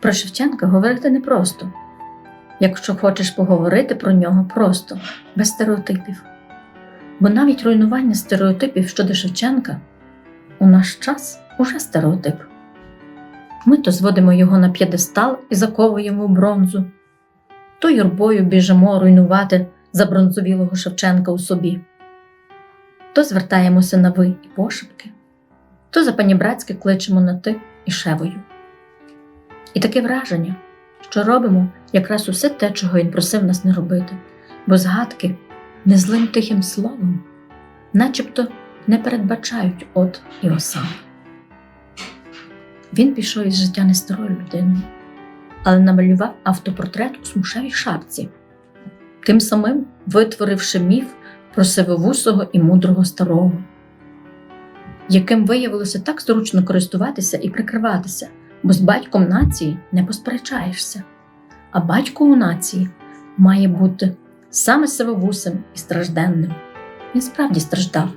Про Шевченка говорити непросто. Якщо хочеш поговорити про нього просто, без стереотипів. Бо навіть руйнування стереотипів щодо Шевченка у наш час уже стереотип. Ми то зводимо його на п'єдестал і заковуємо в бронзу, то юрбою біжимо руйнувати забронзовілого Шевченка у собі, то звертаємося на ви і пошепки, то за панібратськи кличемо на ти і шевою. І таке враження, що робимо якраз усе те, чого він просив нас не робити, бо згадки незлим тихим словом, начебто не передбачають от і осам. Він пішов із життя не старою людиною, але намалював автопортрет у смушевій шапці, тим самим витворивши міф про сивовусого і мудрого старого, яким виявилося так зручно користуватися і прикриватися, бо з батьком нації не посперечаєшся. А батько у нації має бути саме сивовусим і стражденним. Він справді страждав,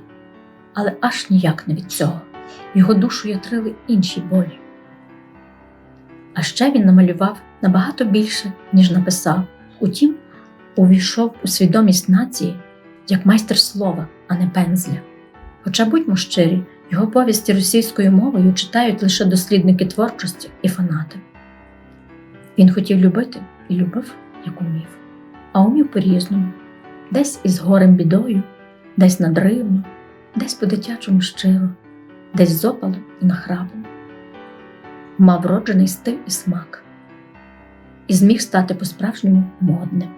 але аж ніяк не від цього. Його душу ятрили інші болі. А ще він намалював набагато більше, ніж написав. Утім, увійшов у свідомість нації як майстер слова, а не пензля. Хоча будьмо щирі, його повісті російською мовою читають лише дослідники творчості і фанати. Він хотів любити і любив, як умів, а умів по-різному, десь із горем бідою, десь надривно, десь по-дитячому щиро, десь з опалом і нахрапом. Мав вроджений стиль і смак, і зміг стати по-справжньому модним,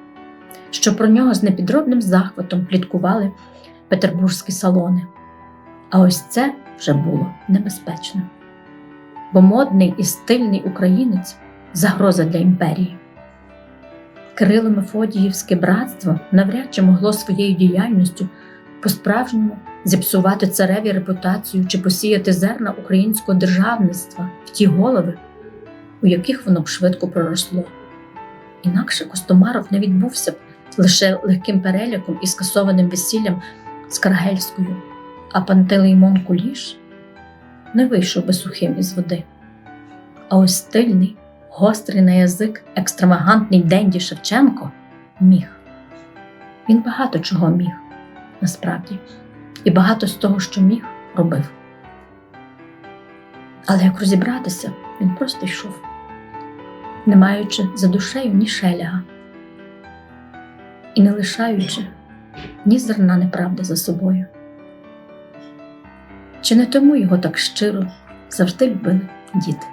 що про нього з непідробним захватом пліткували петербурзькі салони. А ось це вже було небезпечно. Бо модний і стильний українець загроза для імперії. Кирило Мефодіївське братство навряд чи могло своєю діяльністю по-справжньому зіпсувати цареві репутацію чи посіяти зерна українського державництва в ті голови, у яких воно б швидко проросло. Інакше Костомаров не відбувся б лише легким переляком і скасованим весіллям з Каргельською, а Пантелеймон Куліш не вийшов би сухим із води. А ось стильний, гострий на язик, екстравагантний Денді Шевченко міг. Він багато чого міг, насправді, і багато з того, що міг, робив. Але як розібратися, він просто йшов, не маючи за душею ні шеляга, і не лишаючи ні зерна неправди за собою. Чи не тому його так щиро завжди любили діти?